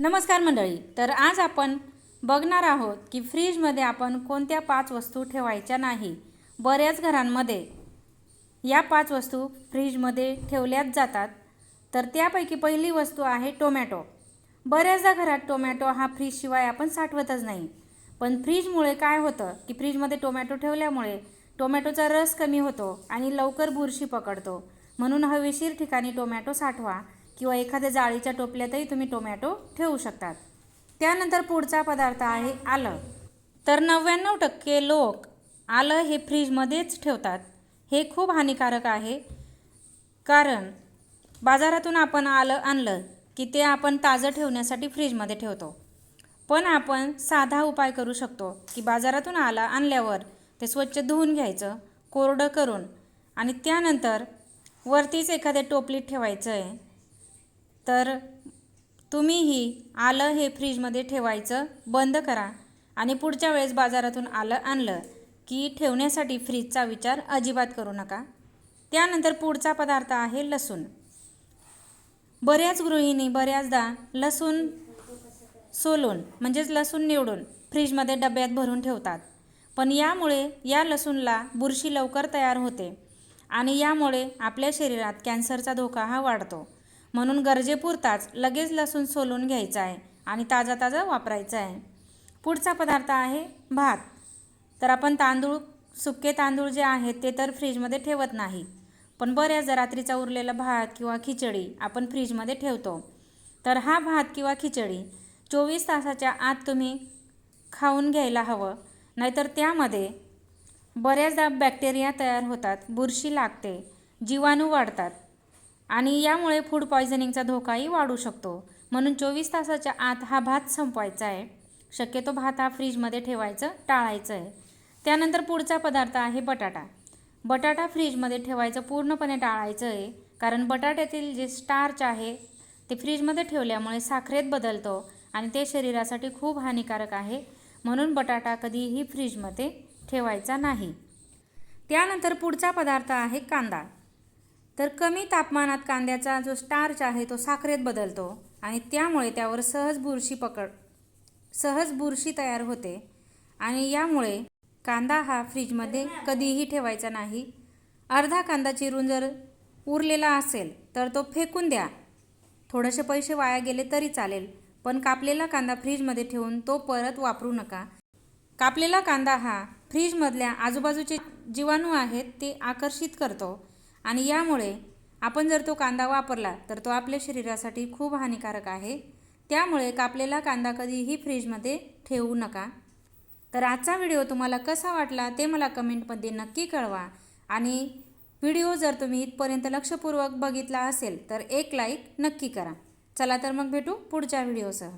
नमस्कार मंडळी तर आज आपण बघणार आहोत की फ्रीजमध्ये आपण कोणत्या पाच वस्तू ठेवायच्या नाही. बऱ्याच घरांमध्ये या पाच वस्तू फ्रीजमध्ये ठेवल्याच जातात. तर त्यापैकी पहिली वस्तू आहे टोमॅटो. बऱ्याचदा घरात टोमॅटो हा फ्रीजशिवाय आपण साठवतच नाही. पण फ्रीजमुळे काय होतं की फ्रीजमध्ये टोमॅटो ठेवल्यामुळे टोमॅटोचा रस कमी होतो आणि लवकर बुरशी पकडतो. म्हणून हवेशीर ठिकाणी टोमॅटो साठवा. किंवा एखाद्या जाळीच्या टोपल्यातही तुम्ही टोमॅटो ठेवू शकतात. त्यानंतर पुढचा पदार्थ आहे आलं. तर नव्याण्णव टक्के लोक आलं हे फ्रीजमध्येच ठेवतात. हे खूप हानिकारक आहे. कारण बाजारातून आपण आलं आणलं की ते आपण ताजं ठेवण्यासाठी फ्रीजमध्ये ठेवतो. पण आपण साधा उपाय करू शकतो की बाजारातून आला आणल्यावर ते स्वच्छ धुवून घ्यायचं कोरडं करून आणि त्यानंतर वरतीच एखाद्या टोपलीत ठेवायचं आहे तर तुम्हीही आलं हे फ्रीजमध्ये ठेवायचं बंद करा. आणि पुढच्या वेळेस बाजारातून आलं आणलं की ठेवण्यासाठी फ्रीजचा विचार अजिबात करू नका. त्यानंतर पुढचा पदार्थ आहे लसूण. बऱ्याच गृहिणी बऱ्याचदा लसूण सोलून म्हणजेच लसूण निवडून फ्रीजमध्ये डब्यात भरून ठेवतात. पण यामुळे या लसूणला बुरशी लवकर तयार होते आणि यामुळे आपल्या शरीरात कॅन्सरचा धोका हा वाढतो. म्हणून गरजेपुरताच लगेच लसूण सोलून घ्यायचा आहे आणि ताजा ताजा वापरायचा आहे. पुढचा पदार्थ आहे भात. तर आपण तांदूळ सुके तांदूळ जे आहेत ते तर फ्रीजमध्ये ठेवत नाही. पण बऱ्याचदा रात्रीचा उरलेला भात किंवा खिचडी आपण फ्रीजमध्ये ठेवतो. तर हा भात किंवा खिचडी चोवीस तासाच्या आत तुम्ही खाऊन घ्यायला हवं. नाहीतर त्यामध्ये बऱ्याचदा बॅक्टेरिया तयार होतात बुरशी लागते जीवाणू वाढतात. आणि यामुळे फूड पॉयझनिंगचा धोकाही वाढू शकतो. म्हणून चोवीस तासाच्या आत हा भात संपवायचा आहे. शक्यतो भात हा फ्रीजमध्ये ठेवायचं टाळायचं आहे. त्यानंतर पुढचा पदार्थ आहे बटाटा. बटाटा फ्रीजमध्ये ठेवायचं पूर्णपणे टाळायचं आहे कारण बटाट्यातील जे स्टार्च आहे ते फ्रीजमध्ये ठेवल्यामुळे साखरेत बदलतो आणि ते शरीरासाठी खूप हानिकारक आहे. म्हणून बटाटा कधीही फ्रीजमध्ये ठेवायचा नाही. त्यानंतर पुढचा पदार्थ आहे कांदा. तर कमी तापमानात कांद्याचा जो स्टार्च आहे तो साखरेत बदलतो आणि त्यामुळे त्यावर सहज बुरशी पकड सहज बुरशी तयार होते. आणि यामुळे कांदा हा फ्रीजमध्ये कधीही ठेवायचा नाही. अर्धा कांदा चिरून जर उरलेला असेल तर तो फेकून द्या. थोडेसे पैसे वाया गेले तरी चालेल पण कापलेला कांदा फ्रीजमध्ये ठेवून तो परत वापरू नका. कापलेला कांदा हा फ्रीजमधल्या आजूबाजूचे जीवाणू आहेत ते आकर्षित करतो. आणि यामुळे आपण जर तो कांदा वापरला तर तो आपल्या शरीरासाठी खूप हानिकारक आहे. त्यामुळे कापलेला कांदा कधीही फ्रीजमध्ये ठेवू नका. तर आजचा व्हिडिओ तुम्हाला कसा वाटला ते मला कमेंटमध्ये नक्की कळवा. आणि व्हिडिओ जर तुम्ही इथपर्यंत लक्षपूर्वक बघितला असेल तर एक लाईक नक्की करा. चला तर मग भेटू पुढच्या व्हिडिओसह.